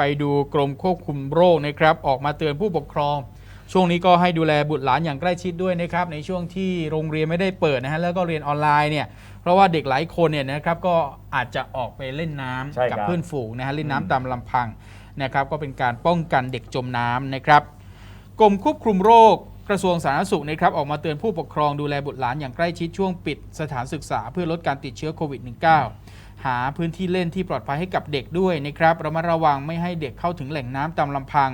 ไปดูกรมควบคุมโรคนะครับออกมาเตือนผู้ปกครอง ช่วงนี้ก็ให้ดูแลบุตรหลานอย่างใกล้ชิดด้วยนะครับในช่วงที่โรงเรียนไม่ได้เปิดนะฮะแล้วก็เรียนออนไลน์เนี่ยเพราะว่าเด็กหลายคนเนี่ยนะครับก็อาจจะออกไปเล่นน้ำใช่กัครับ เพื่อนฝูงนะฮะเล่นอืมน้ำตามลำพังนะครับก็เป็นการป้องกันเด็กจมน้ำนะครับกรมควบคุมโรคกระทรวงสาธารณสุขนะครับออกมาเตือนผู้ปกครองดูแลบุตรหลานอย่างใกล้ชิดช่วงปิดสถานศึกษาเพื่อลดการติดเชื้อโควิด -19 หาพื้นที่เล่นที่ปลอดภัยให้กับเด็กด้วยนะครับระมัดระวังไม่ให้เด็กเข้าถึงแหล่งน้ำตามลำพัง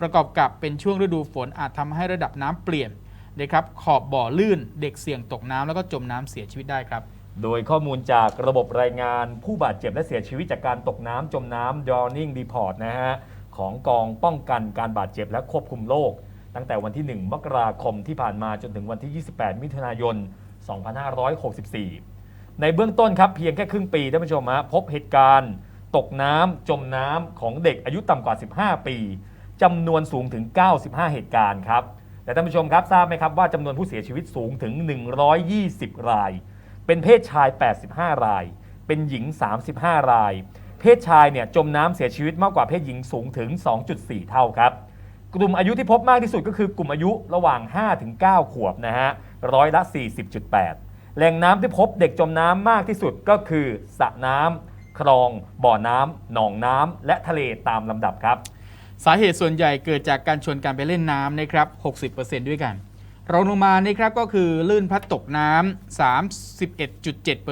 ประกอบกับเป็นช่วงฤดูฝนอาจทำให้ระดับน้ำเปลี่ยนนะครับขอบบ่อลื่นเด็กเสี่ยงตกน้ำแล้วก็จมน้ำเสียชีวิตได้ครับ โดยข้อมูลจากระบบรายงานผู้บาดเจ็บและเสียชีวิตจากการตกน้ำจมน้ำ Drowning Report นะฮะของกองป้องกันการบาดเจ็บและควบคุมโรคตั้งแต่วันที่ 1 มกราคมที่ผ่านมาจนถึงวันที่ 28 มิถุนายน 2564 ในเบื้องต้นครับเพียงแค่ครึ่งปีท่านผู้ชมฮะพบเหตุการณ์ ตกน้ำจมน้ำของเด็กอายุต่ำกว่า 15 ปีจำนวนสูงถึง 95 เหตุการณ์ครับแต่ท่านผู้ชมครับทราบไหมครับว่าจำนวนผู้เสียชีวิตสูงถึง 120 ราย เป็นเพศชาย 85 ราย เป็นหญิง 35 ราย เพศชายเนี่ยจมน้ำเสียชีวิตมากกว่าเพศหญิงสูงถึง 2.4 เท่าครับกลุ่มอายุที่พบมากที่สุดก็คือกลุ่มอายุระหว่าง 5-9 ขวบนะฮะร้อยละ 40.8 แหล่งน้ำที่พบเด็กจมน้ำมากที่สุดก็คือสระน้ำคลอง บ่อน้ำหนองน้ำและทะเลตามลำดับครับ สาเหตุส่วนใหญ่เกิดจากการชวนกันไปเล่นน้ำนะครับ 60%ด้วยกันรองลงมานะครับก็คือลื่นพัดตกน้ำ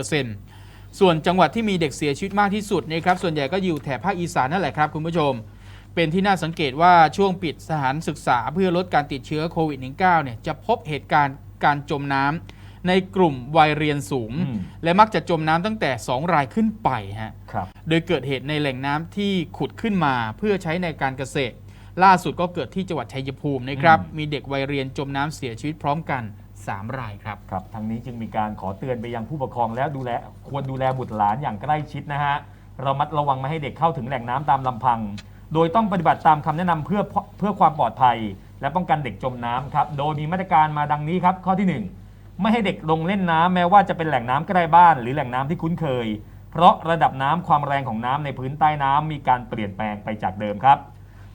31.7%ส่วนจังหวัดที่มีเด็กเสียชีวิตมากที่สุดนะครับส่วนใหญ่ก็อยู่แถบภาคอีสานนั่นแหละครับคุณผู้ชม เป็นที่น่าสังเกตว่าช่วงปิดสถานศึกษาเพื่อลดการติดเชื้อโควิด -19 เนี่ยจะพบเหตุการณ์การจมน้ำ ในกลุ่มวัยเรียนสูงอืมและมักจะจมน้ำตั้งแต่ 2 รายขึ้นไปฮะครับโดยเกิดเหตุในแหล่งน้ำที่ขุดขึ้นมาเพื่อใช้ในการเกษตร ล่าสุดก็เกิดที่จังหวัดชัยภูมินะครับอืมมีเด็กวัยเรียนจมน้ำเสียชีวิตพร้อมกัน 3 รายครับครับทางนี้จึงมีการขอเตือนไปยังผู้ปกครองแล้วดูแลควรดูแลบุตรหลานอย่างใกล้ชิดนะฮะเรามัดระวังไม่ให้เด็กเข้าถึงแหล่งน้ำตามลำพัง โดยต้องปฏิบัติตามคำแนะนำเพื่อเพื่อความปลอดภัย และป้องกันเด็กจมน้ำครับ โดยมีมาตรการมาดังนี้ครับ ข้อที่หนึ่ง ไม่ให้เด็กลงเล่นน้ำแม้ว่าจะเป็นแหล่งน้ำใกล้บ้าน หรือแหล่งน้ำที่คุ้นเคย เพราะระดับน้ำความแรงของน้ำในพื้นใต้น้ำมีการเปลี่ยนแปลงไปจากเดิมครับ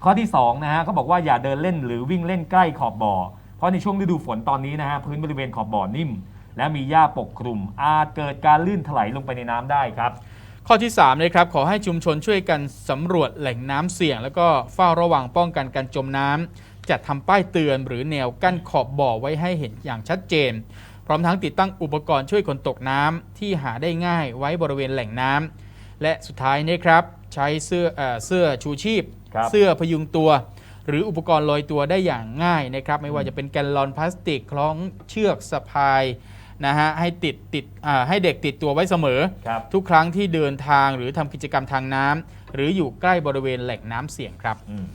ข้อที่2นะฮะเขาบอกว่าอย่าเดินเล่นหรือวิ่งเล่นใกล้ขอบบ่อ เพราะในช่วงฤดูฝนตอนนี้นะฮะพื้นบริเวณขอบบ่อนิ่ม และมีหญ้าปกคลุม อาจเกิดการลื่นถลายลงไปในน้ำได้ครับ ข้อที่3นะครับขอให้ชุมชนช่วยกันสำรวจแหล่งน้ำเสี่ยง แล้วก็เฝ้าระวังป้องกันการจมน้ำจัดทำป้ายเตือนหรือแนวกั้นขอบบ่อไว้ให้เห็นอย่างชัดเจน พร้อมทั้งติดตั้งอุปกรณ์ช่วยคนตกน้ำที่หาได้ง่ายไว้บริเวณแหล่งน้ำและสุดท้ายนะครับใช้เสื้อเออเสื้อชูชีพครับเสื้อพยุงตัว หรืออุปกรณ์ลอยตัวได้อย่างง่ายนะครับ ไม่ว่าจะเป็นแกนลอนพลาสติกคล้องเชือกสะพายนะฮะให้ติดติดอ่าให้เด็กติดตัวไว้เสมอครับทุกครั้งที่เดินทางหรือทำกิจกรรมทางน้ำหรืออยู่ใกล้บริเวณแหล่งน้ำเสี่ยงครับอืม